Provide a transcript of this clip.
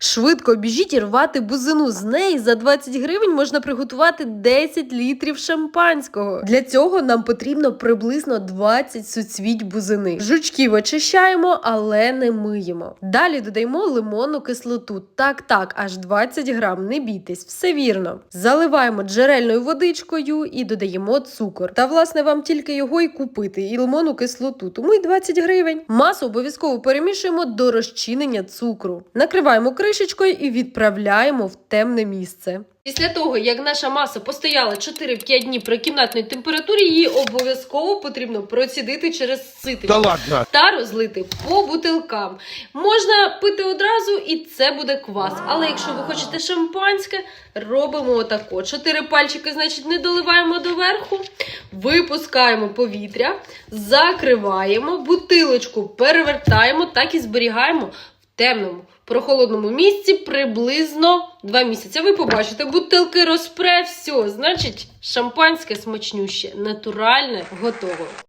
Швидко біжіть і рвати бузину. З неї за 20 гривень можна приготувати 10 літрів шампанського. Для цього нам потрібно приблизно 20 суцвіть бузини. Жучків очищаємо, але не миємо. Далі додаємо лимонну кислоту. Так, так, аж 20 грам. Не бійтесь, все вірно. Заливаємо джерельною водичкою і додаємо цукор. Та власне вам тільки його і купити, і лимонну кислоту, тому й 20 гривень. Масу обов'язково перемішуємо до розчинення цукру. Накриваємо кришечкою і відправляємо в темне місце. Після того, як наша маса постояла 4-5 днів при кімнатній температурі, її обов'язково потрібно процідити через ситечко Да ладно. та розлити по бутилкам. Можна пити одразу, і це буде квас. Але якщо ви хочете шампанське, робимо отако. Чотири пальчики, значить, не доливаємо доверху, випускаємо повітря, закриваємо, бутилочку перевертаємо, так і зберігаємо темному. Прохолодному місці приблизно 2 місяці. Ви побачите, бутилки розпре, все, значить, шампанське смачнюще, натуральне, готово.